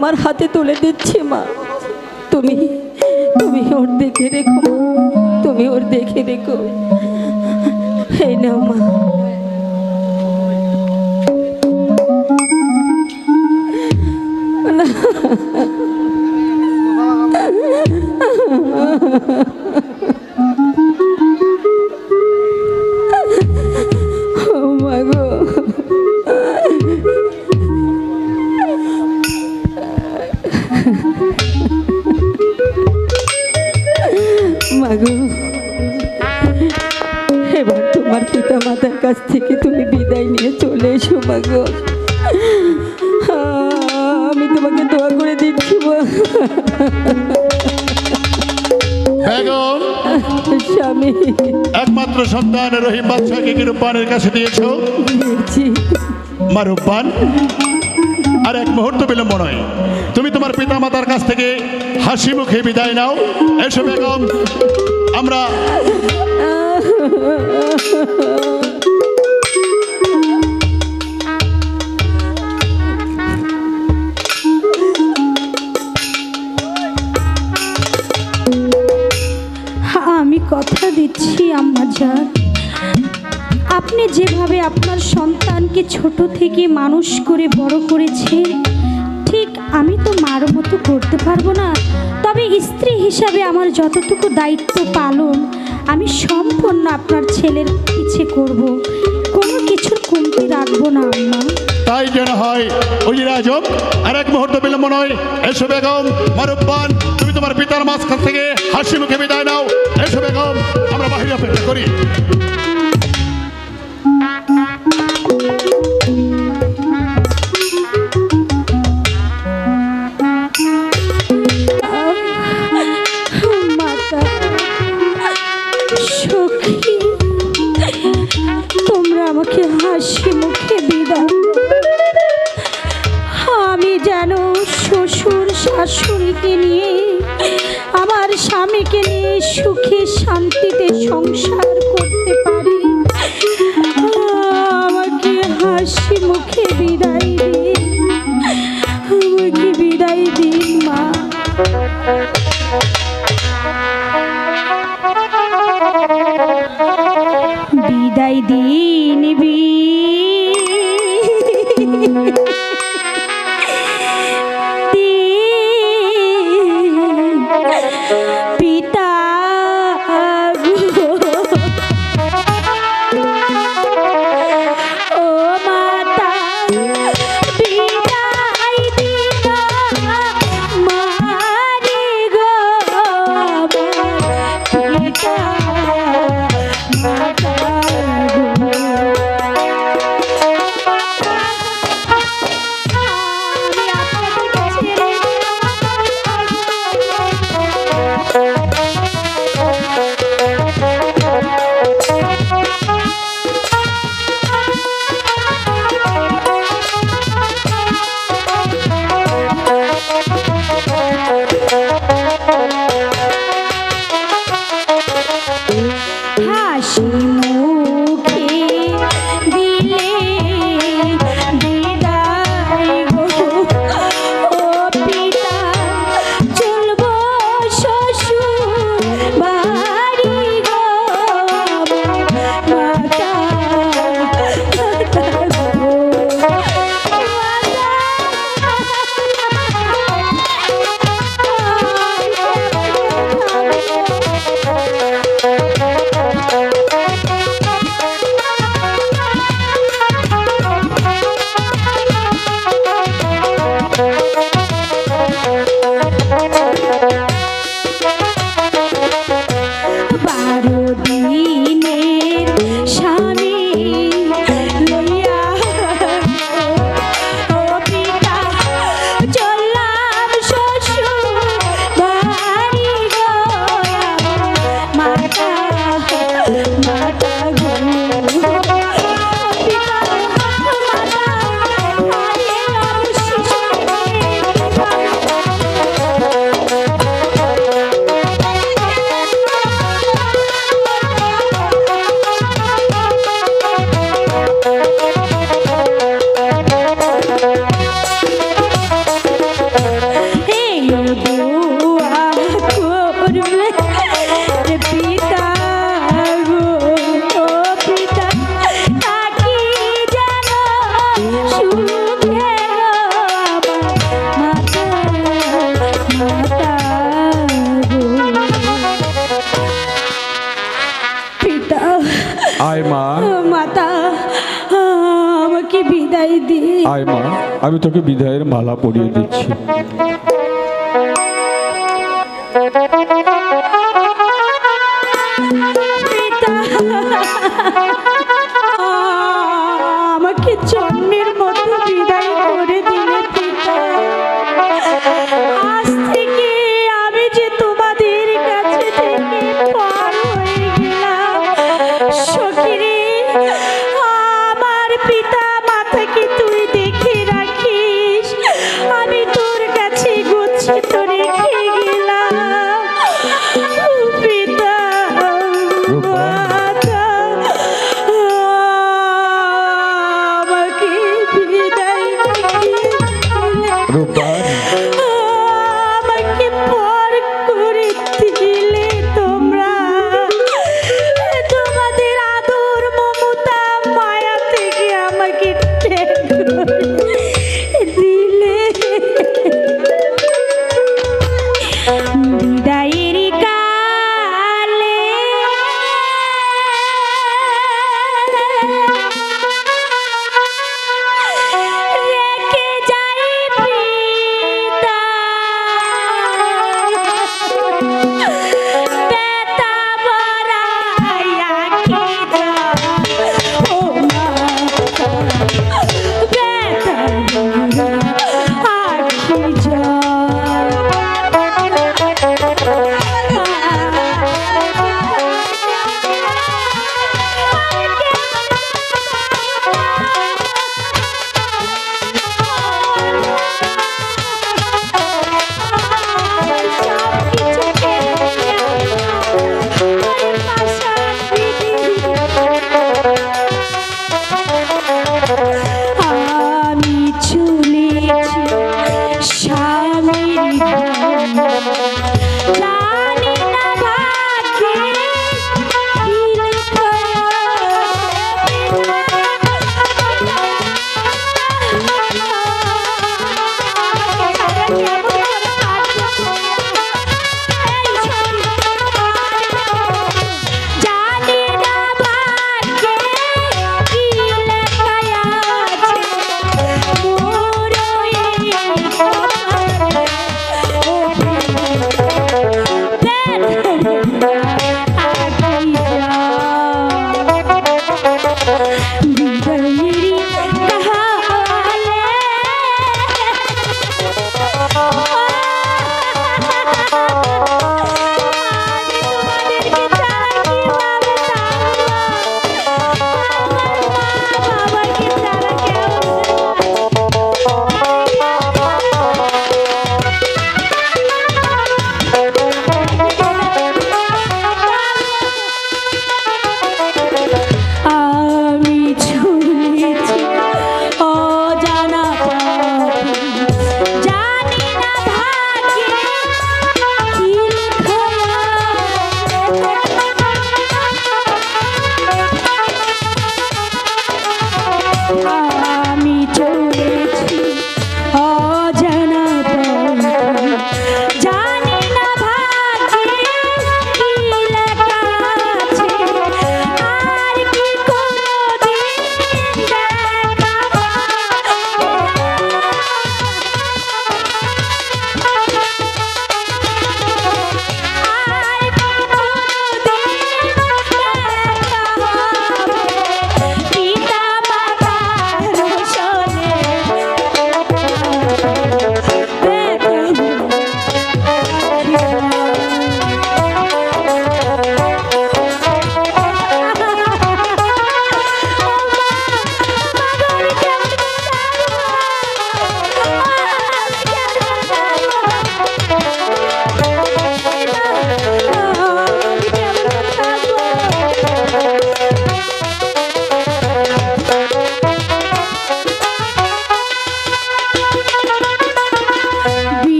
তোমার হাতে তুলে দিচ্ছি মা। তুমি তুমি ওর দেখে রেখো তুমি ওর দেখে রেখো। মাগো এবার তোমার পিতা মাতার কাছ থেকে তুমি বিদায় নিয়ে চলে এসো মাগো। আমি তোমাকে দোয়া করে দিচ্ছি। বেগম স্বামী। একমাত্র সন্তান রহিম বাদশাহকে কি রূপবানের কাছে দিয়েছ? দিয়েছি। মা রূপবান। আর এক মুহূর্ত বিলম্ব নয়। তুমি তোমার পিতা মাতার কাছ থেকে হাসি মুখে বিদায় নাও। এসো বেগম, আমরা আমি কথা দিচ্ছি, আম্মা যান। আপনি যেভাবে আপনার সন্তানকে ছোট থেকে মানুষ করে বড় করেছেন ঠিক আমি তো মার মতো করতে পারব না। তবে স্ত্রী হিসাবে আমার যতটুকু দায়িত্ব পালন, আমি সম্পূর্ণ আপনার ছেলের পিছে করব। কোনো কিছুর কমতি রাখব না, আম্মা। তাই যেন হয় উজির আজম আর এক মুহূর্ত বিলম্ব নয়। এসো বেগম মা রূপবান তুমি তোমার পিতার মাঝখান থেকে হাসি মুখে বিদায় নাও। এসো বেগম, আমরা বাহিরে অপেক্ষা করি। তোমরা আমাকে হাসি। আমি যেন শ্বশুর শাশুড়িকে নিয়ে আমার স্বামীকে নিয়ে সুখে শান্তিতে সংসার আয় মা আমি তোকে বিদায়ের মালা পরিয়ে দিচ্ছি। গচ্ছিত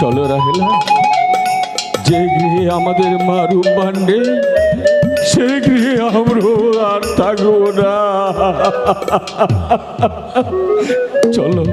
চলো রাহেলা যে গৃহে আমাদের মা রূপ সে গৃহে আমরা আর থাকব না। চলো।